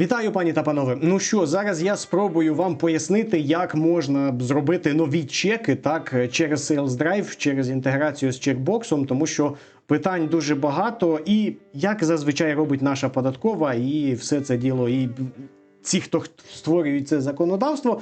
Вітаю, пані та панове. Ну що, зараз я спробую вам пояснити, як можна зробити нові чеки так через Sales Drive, через інтеграцію з чекбоксом, тому що питань дуже багато, і як зазвичай робить наша податкова, і все це діло, і ці, хто створює це законодавство,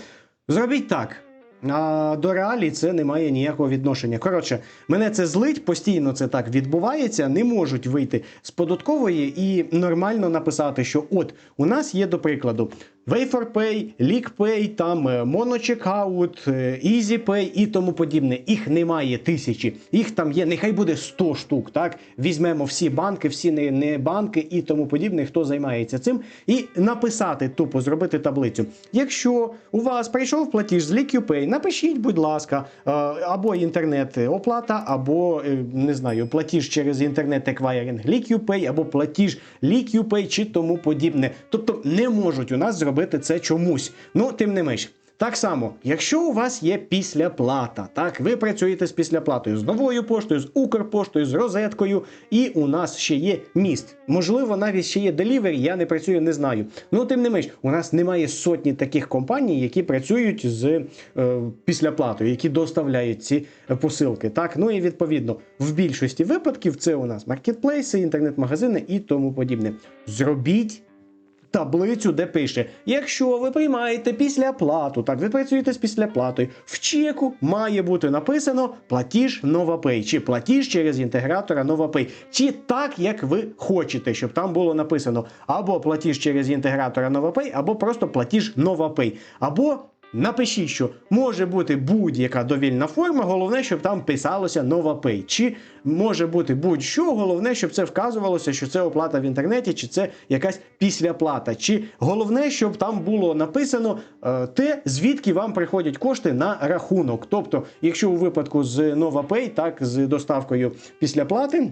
зробіть так. А до реалій це не має ніякого відношення. Коротше, мене це злить, постійно це так відбувається. Не можуть вийти з податкової і нормально написати, що от у нас є до прикладу WaferPay, LeakPay, там е, MonoCheckout, е, EasyPay і тому подібне. Їх немає тисячі. Їх там є, нехай буде 100 штук. Так візьмемо всі банки, всі не, не банки і тому подібне, хто займається цим, і написати тупо, зробити таблицю. Якщо у вас прийшов платіж з LeakPay, напишіть, будь ласка, е, або інтернет-оплата, або е, не знаю, платіж через інтернет-еквайринг LeakPay, або платіж LeakPay чи тому подібне. Тобто не можуть у нас зробити це чомусь. Ну, тим не менш. Так само, якщо у вас є післяплата, так ви працюєте з післяплатою з новою поштою, з Укрпоштою, з розеткою, і у нас ще є міст. Можливо, навіть ще є делівері, я не працюю, не знаю. Ну тим не менш, у нас немає сотні таких компаній, які працюють з е, післяплатою, які доставляють ці посилки. Так, ну і відповідно, в більшості випадків це у нас маркетплейси, інтернет-магазини і тому подібне. Зробіть таблицю, де пише: якщо ви приймаєте після плату, так ви працюєте з післяплатою, в чеку має бути написано платіж NovaPay, чи платіж через інтегратора NovaPay, чи так, як ви хочете, щоб там було написано або платіж через інтегратора NovaPay, або просто платіж NovaPay, або Напишіть, що може бути будь-яка довільна форма, головне, щоб там писалося NovaPay. Чи може бути будь-що, головне, щоб це вказувалося, що це оплата в інтернеті, чи це якась післяплата. Чи головне, щоб там було написано е, те, звідки вам приходять кошти на рахунок. Тобто, якщо у випадку з NovaPay, так з доставкою післяплати.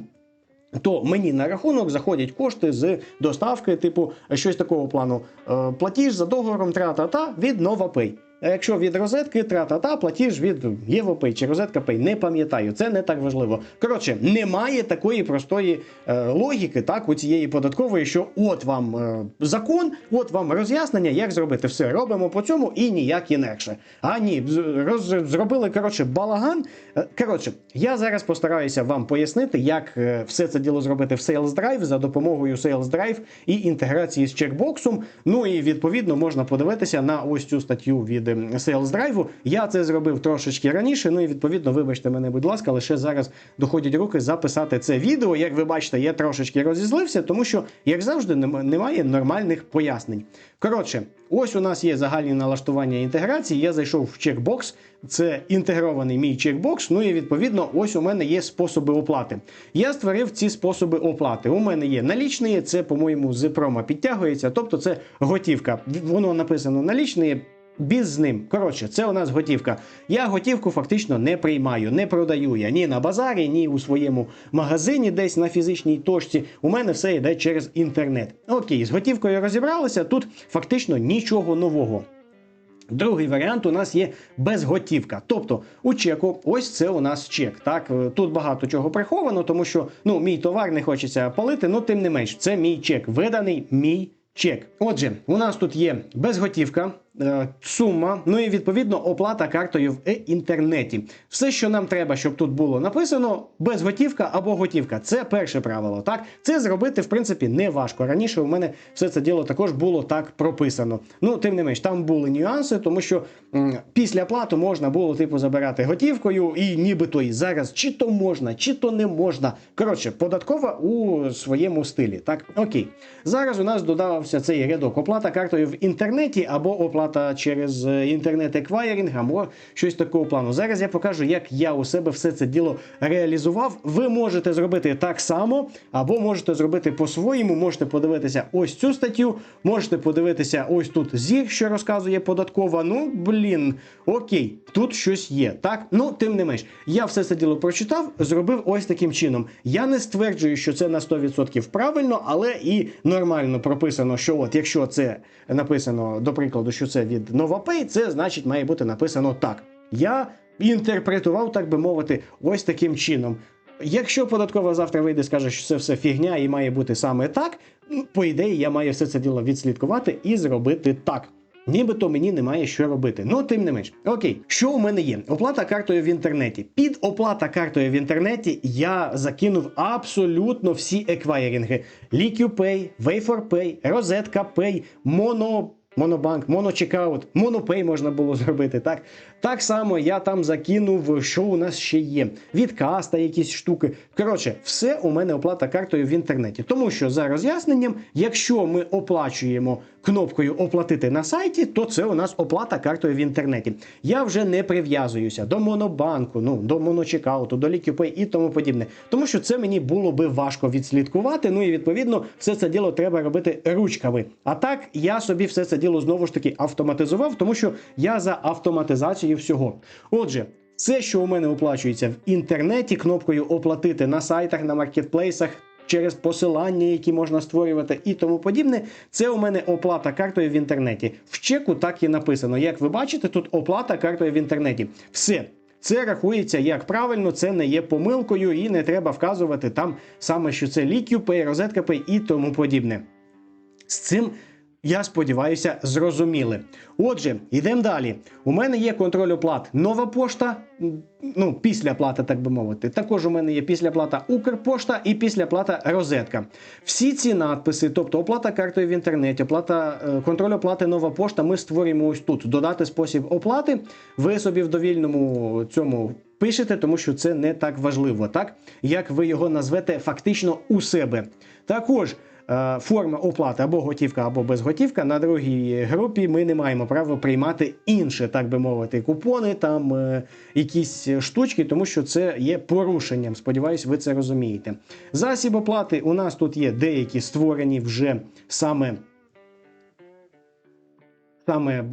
То мені на рахунок заходять кошти з доставки, типу щось такого плану. Е, платіж за договором тра-та-та від NovaPay. А якщо від розетки тра-та-та, платіж від Євопей чи розетка Pay, не пам'ятаю, це не так важливо. Коротше, немає такої простої е, логіки, так, у цієї податкової, що от вам е, закон, от вам роз'яснення, як зробити все. Робимо по цьому і ніяк інакше. А ні, роз, зробили коротше балаган. Е, Коротше, я зараз постараюся вам пояснити, як е, все це діло зробити в Sales Drive за допомогою Sales Drive і інтеграції з чекбоксом. Ну і відповідно можна подивитися на ось цю статтю від ем, Sales Drive. Я це зробив трошечки раніше. Ну і відповідно, вибачте мене, будь ласка, лише зараз доходять руки записати це відео. Як ви бачите, я трошечки розізлився, тому що, як завжди, немає нормальних пояснень. Коротше, ось у нас є загальні налаштування інтеграції. Я зайшов в чекбокс. Це інтегрований мій чекбокс. Ну і відповідно, ось у мене є способи оплати. Я створив ці способи оплати. У мене є налічні, це, по-моєму, з прома підтягується, тобто це готівка. Воно написано налічні. Біз з ним. Коротше, це у нас готівка. Я готівку фактично не приймаю, не продаю я ні на базарі, ні у своєму магазині, десь на фізичній точці. У мене все йде через інтернет. Окей, з готівкою розібралися. Тут фактично нічого нового. Другий варіант у нас є безготівка. Тобто у чеку, ось це у нас чек. Так Е, тут багато чого приховано, тому що ну мій товар не хочеться палити, ну тим не менш, це мій чек, виданий мій чек. Отже, у нас тут є безготівка. Е, Сума, ну і відповідно оплата картою в інтернеті. Все, що нам треба, щоб тут було написано, безготівка або готівка. Це перше правило. Так, це зробити в принципі не важко. Раніше у мене все це діло також було так прописано. Ну, тим не менш, там були нюанси, тому що м, після плату можна було типу забирати готівкою, і нібито і зараз чи то можна, чи то не можна. Коротше, податкова у своєму стилі. Так, окей. Зараз у нас додався цей рядок оплата картою в інтернеті або оплата через е, інтернет-еквайринг, або щось такого плану. Зараз я покажу, як я у себе все це діло реалізував. Ви можете зробити так само, або можете зробити по-своєму. Можете подивитися ось цю статтю, можете подивитися ось тут зір, що розказує податкова. Ну, блін, окей, тут щось є. Так, ну тим не менш, я все це діло прочитав, зробив ось таким чином. Я не стверджую, що це на 100% правильно, але і нормально прописано, що от якщо це написано, до прикладу, що це від NovaPay, це значить має бути написано так. Я інтерпретував, так би мовити, ось таким чином. Якщо податкова завтра вийде, скаже, що це все фігня і має бути саме так, ну, по ідеї, я маю все це діло відслідкувати і зробити так. Нібито мені немає що робити. Ну, тим не менш. Окей, що у мене є? Оплата картою в інтернеті. Під оплата картою в інтернеті я закинув абсолютно всі еквайринги: LiquPay, Way4Pay, Розетка Pay, Mono. Монобанк, моночекаут, монопей можна було зробити. Так так само я там закинув, що у нас ще є. Від каста якісь штуки. Коротше, все у мене оплата картою в інтернеті. Тому що за роз'ясненням, якщо ми оплачуємо кнопкою оплатити на сайті, то це у нас оплата картою в інтернеті. Я вже не прив'язуюся до монобанку, ну до моночекауту, до LiquPay і тому подібне. Тому що це мені було би важко відслідкувати. Ну і відповідно все це діло треба робити ручками. А так я собі все це діло знову ж таки автоматизував, тому що я за автоматизацію всього. Отже. Все, що у мене оплачується в інтернеті, кнопкою оплатити на сайтах, на маркетплейсах, через посилання, які можна створювати, і тому подібне, це у мене оплата картою в інтернеті. В чеку так і написано. Як ви бачите, тут оплата картою в інтернеті. Все. Це рахується як правильно, це не є помилкою, і не треба вказувати там саме, що це LiquPay, розетка Pay і тому подібне. З цим я сподіваюся, зрозуміли. Отже, йдемо далі. У мене є контроль оплат. Нова пошта, ну, після плата, так би мовити. Також у мене є післяплата Укрпошта і післяплата розетка. Всі ці надписи, тобто оплата картою в інтернеті, оплата, е, контроль оплати нова пошта, ми створюємо ось тут. Додати спосіб оплати. Ви собі в довільному цьому. Пишете, тому що це не так важливо, так як ви його назвете фактично у себе. Також форма оплати або готівка, або безготівка. На другій групі ми не маємо права приймати інше, так би мовити, купони, там е, якісь штучки, тому що це є порушенням. Сподіваюсь, ви це розумієте. Засіб оплати у нас тут є деякі створені вже саме. Саме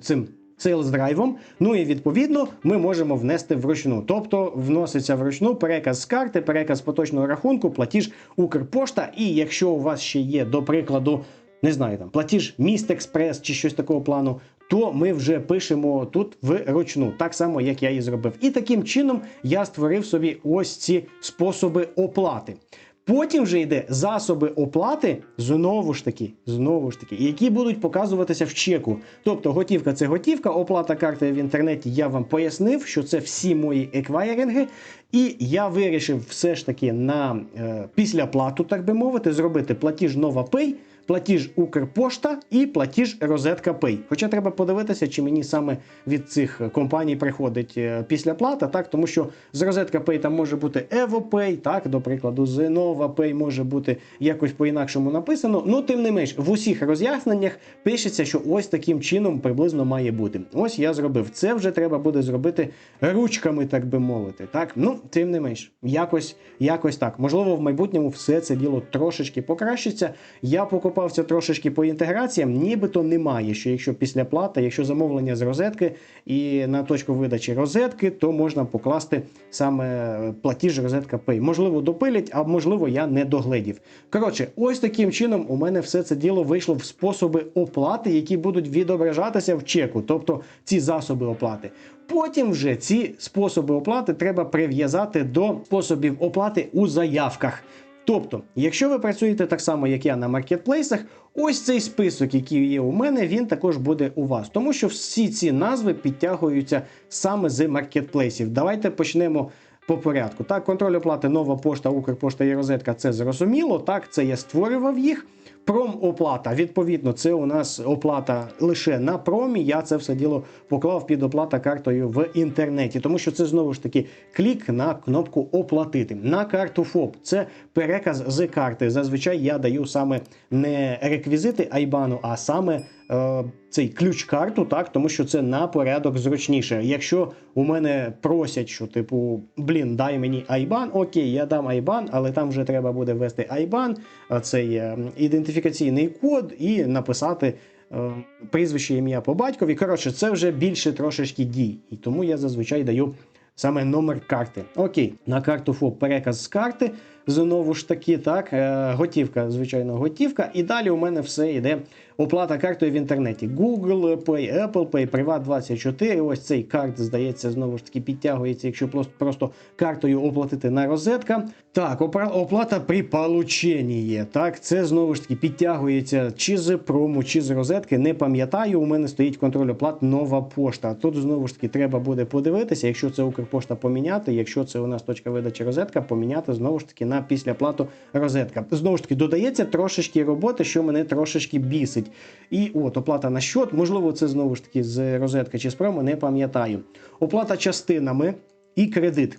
цим Sales драйвом. Ну і відповідно ми можемо внести вручну. Тобто вноситься вручну переказ з карти, переказ поточного рахунку, платіж Укрпошта. І якщо у вас ще є, до прикладу, не знаю, там платіж Міст Експрес чи щось такого плану. То ми вже пишемо тут вручну, так само, як я і зробив. І таким чином я створив собі ось ці способи оплати. Потім вже йде засоби оплати, знову ж таки, знову ж таки, які будуть показуватися в чеку. Тобто готівка це готівка, оплата карти в інтернеті. Я вам пояснив, що це всі мої еквайринги. І я вирішив все ж таки на е, післяплату, так би мовити, зробити платіж NovaPay, платіж Укрпошта і платіж Розетка Pay. Хоча треба подивитися, чи мені саме від цих компаній приходить е, післяплата, так тому що з Розетка Pay там може бути EvoPay, так, до прикладу, з NovaPay може бути якось по-інакшому написано. Ну, тим не менш, в усіх роз'ясненнях пишеться, що ось таким чином приблизно має бути. Ось я зробив. Це вже треба буде зробити ручками, так би мовити. Так, ну тим не менш, якось, якось так. Можливо, в майбутньому все це діло трошечки покращиться. Я покупав покопався трошечки по інтеграціям, нібито немає. Що якщо після плати, якщо замовлення з розетки і на точку видачі розетки, то можна покласти саме платіж розетка Pay. Можливо, допилять, а можливо, я не догледів. Коротше, ось таким чином у мене все це діло вийшло в способи оплати, які будуть відображатися в чеку, тобто ці засоби оплати. Потім вже ці способи оплати треба прив'язати до способів оплати у заявках. Тобто, якщо ви працюєте так само, як я на маркетплейсах, ось цей список, який є у мене, він також буде у вас, тому що всі ці назви підтягуються саме з маркетплейсів. Давайте почнемо. По порядку. Так, контроль оплати, нова пошта, Укрпошта і розетка це зрозуміло. Так, це я створював їх. Промоплата. Відповідно, це у нас оплата лише на промі. Я це все діло поклав під оплата картою в інтернеті, тому що це знову ж таки клік на кнопку оплатити. На карту ФОП це переказ з карти. Зазвичай я даю саме не реквізити Айбану, а саме е, цей ключ-карту, так, тому що це на порядок зручніше. Якщо у мене просять, що типу, блін, дай мені Айбан, окей, я дам Айбан, але там вже треба буде ввести Айбан, цей е, ідентифікаційний код і написати. е, Прізвище ім'я по батькові. Коротше, це вже більше трошечки дій. І тому я зазвичай даю саме номер карти. Окей, на карту ФОП переказ з карти. Знову ж таки, так, е, готівка, звичайно, готівка. І далі у мене все йде оплата картою в інтернеті. Google Pay, Apple Pay, Privat24. Ось цей карт, здається, знову ж таки підтягується, якщо просто, просто картою оплатити на розетка. Так, оплата при полученні. Так, це знову ж таки підтягується чи з прому, чи з розетки. Не пам'ятаю. У мене стоїть контроль оплат нова пошта. Тут знову ж таки треба буде подивитися, якщо це Укрпошта поміняти, якщо це у нас точка видачі розетка, поміняти знову ж таки на післяплату розетка. Знову ж таки, додається трошечки роботи, що мене трошечки бісить. І от оплата на счет, можливо, це знову ж таки з розетки чи з прому, не пам'ятаю. Оплата частинами і кредит.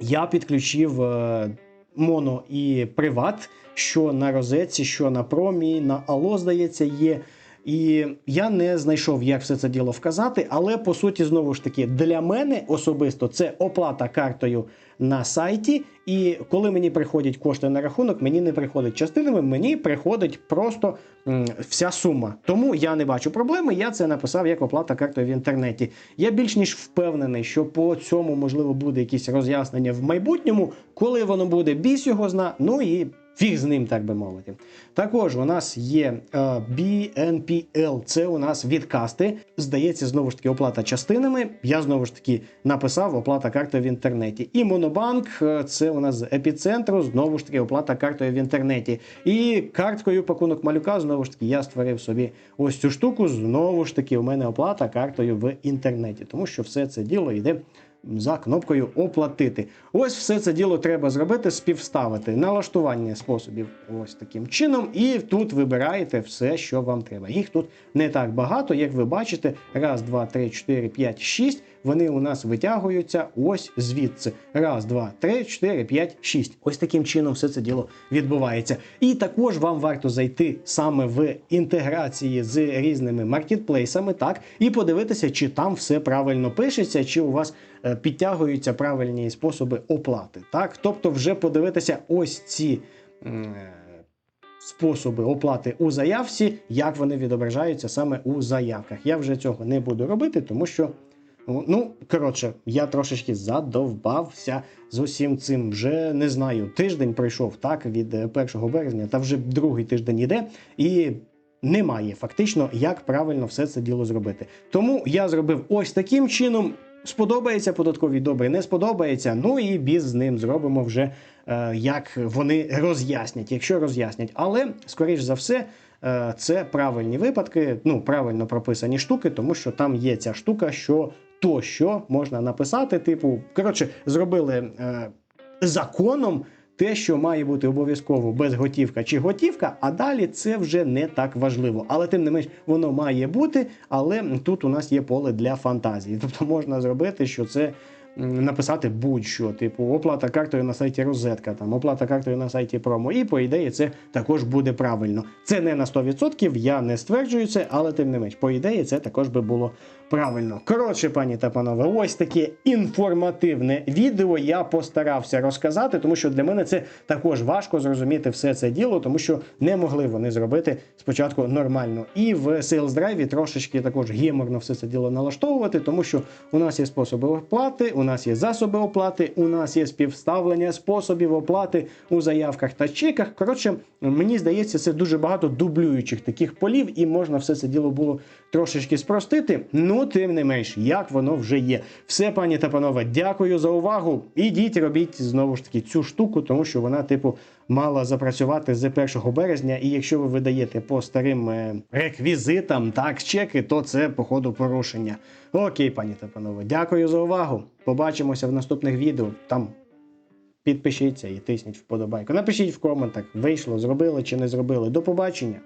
Я підключив е, моно і приват, що на розетці, що на промі, на Ало, здається, є. І я не знайшов, як все це діло вказати, але по суті, знову ж таки, для мене особисто це оплата картою на сайті. І коли мені приходять кошти на рахунок, мені не приходять частинами, мені приходить просто вся сума. Тому я не бачу проблеми. Я це написав як оплата картою в інтернеті. Я більш ніж впевнений, що по цьому можливо буде якісь роз'яснення в майбутньому, коли воно буде, біс його зна. Ну і Фіг з ним, так би мовити. Також у нас є е, BNPL, це у нас відкасти. Здається, знову ж таки, оплата частинами. Я знову ж таки написав оплата картою в інтернеті. І Монобанк е, це у нас з епіцентру, знову ж таки, оплата картою в інтернеті. І карткою пакунок малюка, знову ж таки, я створив собі ось цю штуку. Знову ж таки, у мене оплата картою в інтернеті, тому що все це діло йде за кнопкою оплатити. Ось все це діло треба зробити, співставити налаштування способів ось таким чином. І тут вибираєте все, що вам треба. Їх тут не так багато, як ви бачите. Раз, два, три, чотири, п'ять, шість. Вони у нас витягуються ось звідси. Раз, два, три, чотири, п'ять, шість. Ось таким чином все це діло відбувається. І також вам варто зайти саме в інтеграції з різними маркетплейсами, так, і подивитися, чи там все правильно пишеться, чи у вас е, підтягуються правильні способи оплати. Так, тобто, вже подивитися ось ці. е, Способи оплати у заявці, як вони відображаються саме у заявках. Я вже цього не буду робити, тому що Ну, коротше, я трошечки задовбався з усім цим. Вже не знаю. Тиждень пройшов так від е, 1 березня, та вже другий тиждень іде, і немає фактично, як правильно все це діло зробити. Тому я зробив ось таким чином. Сподобається податкові добре, не сподобається. Ну і біз з ним зробимо вже е, як вони роз'яснять, якщо роз'яснять. Але скоріш за все. е, Це правильні випадки, ну правильно прописані штуки, тому що там є ця штука, що то що можна написати. Типу, коротше, зробили е, законом те, що має бути обов'язково безготівка чи готівка, а далі це вже не так важливо. Але тим не менш, воно має бути, але тут у нас є поле для фантазії. Тобто можна зробити, що це. Написати будь-що, типу оплата картою на сайті Розетка, там оплата картою на сайті Промо. І по ідеї це також буде правильно. Це не на 100%, я не стверджую це, але тим не менш, по ідеї, це також би було правильно. Коротше, пані та панове, ось таке інформативне відео я постарався розказати, тому що для мене це також важко зрозуміти все це діло, тому що не могли вони зробити спочатку нормально. І в Sales Drive трошечки також геморно все це діло налаштовувати, тому що у нас є способи оплати, у нас є засоби оплати, у нас є співставлення способів оплати у заявках та чеках. Коротше, мені здається, це дуже багато дублюючих таких полів, і можна все це діло було трошечки спростити. Ну, тим не менш, як воно вже є. Все, пані та панове, дякую за увагу. Ідіть, робіть знову ж таки цю штуку, тому що вона, типу, мала запрацювати з 1 березня. І якщо ви видаєте по старим е, реквізитам так чеки, то це походу порушення. Окей, пані та панове, дякую за увагу. Побачимося в наступних відео. Там підпишіться і тисніть вподобайку. Напишіть в коментах, вийшло, зробили чи не зробили. До побачення.